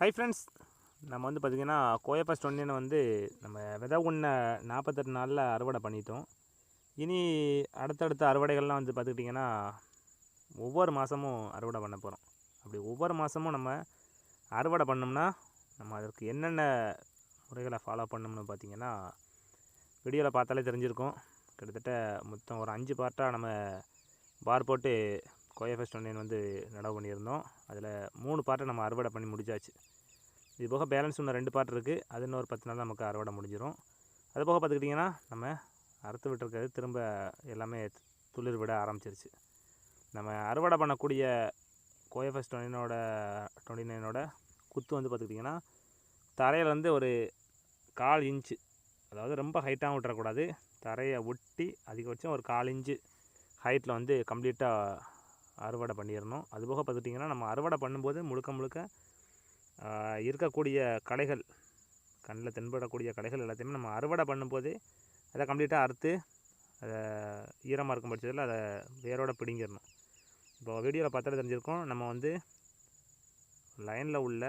Hi friends நம்ம வந்து பார்த்திங்கன்னா கோயப்பாஸ் டொன்னினை வந்து நம்ம விதை ஒன்று நாற்பத்தெட்டு நாளில் அறுவடை பண்ணிட்டோம். இனி அடுத்தடுத்த அறுவடைகள்லாம் வந்து பார்த்துக்கிட்டிங்கன்னா ஒவ்வொரு மாதமும் அறுவடை பண்ண போகிறோம் அப்படி ஒவ்வொரு மாதமும் நம்ம அறுவடை பண்ணோம்னா நம்ம அதற்கு என்னென்ன முறைகளை ஃபாலோ பண்ணோம்னு பார்த்திங்கன்னா வீடியோவில் பார்த்தாலே தெரிஞ்சிருக்கும். கிட்டத்தட்ட மொத்தம் ஒரு அஞ்சு பார்ட்டாக நம்ம பார் போட்டு கோயஃபஸ்ட் ஒன்னியன் வந்து நடவு பண்ணியிருந்தோம். அதில் மூணு பார்ட்டை நம்ம அறுவடை பண்ணி முடிச்சாச்சு. இது போக பேலன்ஸ் இன்னும் ரெண்டு பார்ட் இருக்குது அது இன்னொரு பத்து நாள் நமக்கு அறுவடை முடிஞ்சிடும் அது போக பார்த்துக்கிட்டிங்கன்னா நம்ம அறுத்து விட்டுருக்கிறது திரும்ப எல்லாமே துளிர் விட ஆரம்பிச்சிருச்சு. நம்ம அறுவடை பண்ணக்கூடிய கோயஃபெஸ்ட் டொனினோட டுவெண்ட்டி நைனோட குத்து வந்து பார்த்துக்கிட்டிங்கன்னா தரையில் வந்து ஒரு கால் இன்ச்சு அதாவது ரொம்ப ஹைட்டாகவும் விட்டுறக்கூடாது. தரையை ஒட்டி அதிகபட்சம் ஒரு கால் இன்ச்சு ஹைட்டில் வந்து கம்ப்ளீட்டாக அறுவடை பண்ணிடணும் அதுபோக பார்த்துட்டிங்கன்னா நம்ம அறுவடை பண்ணும்போது முழுக்க முழுக்க இருக்கக்கூடிய கடைகள் கண்ணில் தென்படக்கூடிய கடைகள் எல்லாத்தையுமே நம்ம அறுவடை பண்ணும்போதே அதை கம்ப்ளீட்டாக அறுத்து அதை ஈரமாக இருக்கும் பட்சத்தில் அதை வேரோட பிடிங்கிடணும். இப்போ வீடியோவில் பார்த்தாலே தெரிஞ்சிருக்கோம். நம்ம வந்து லைனில் உள்ள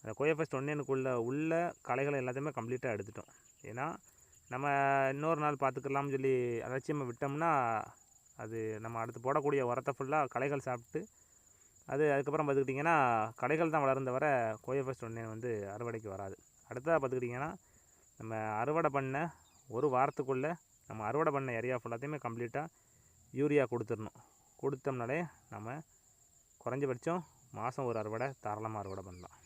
அந்த கோயஃபஸ்ட் ஒன்னேனுக்குள்ள உள்ள கலைகளை எல்லாத்தையுமே கம்ப்ளீட்டாக எடுத்துட்டோம். ஏன்னா நம்ம இன்னொரு நாள் பார்த்துக்கலாம்னு சொல்லி அலட்சியமாக விட்டோம்னா அது நம்ம அடுத்து போடக்கூடிய உரத்தை ஃபுல்லாக களைகள் சாப்பிட்டு அது அதுக்கப்புறம் பார்த்துக்கிட்டிங்கன்னா களைகள் தான் வளர்ந்த வர கோயஃபஸ்ட் ஒன்னே வந்து அறுவடைக்கு வராது. அடுத்ததாக பார்த்துக்கிட்டிங்கன்னா நம்ம அறுவடை பண்ண ஒரு வாரத்துக்குள்ளே நம்ம அறுவடை பண்ண ஏரியா ஃபுல்லாத்தையுமே கம்ப்ளீட்டாக யூரியா கொடுத்துடணும். கொடுத்தோம்னாலே நம்ம குறைஞ்சபட்சம் மாதம் ஒரு அறுவடை தாராளமாக அறுவடை பண்ணலாம்.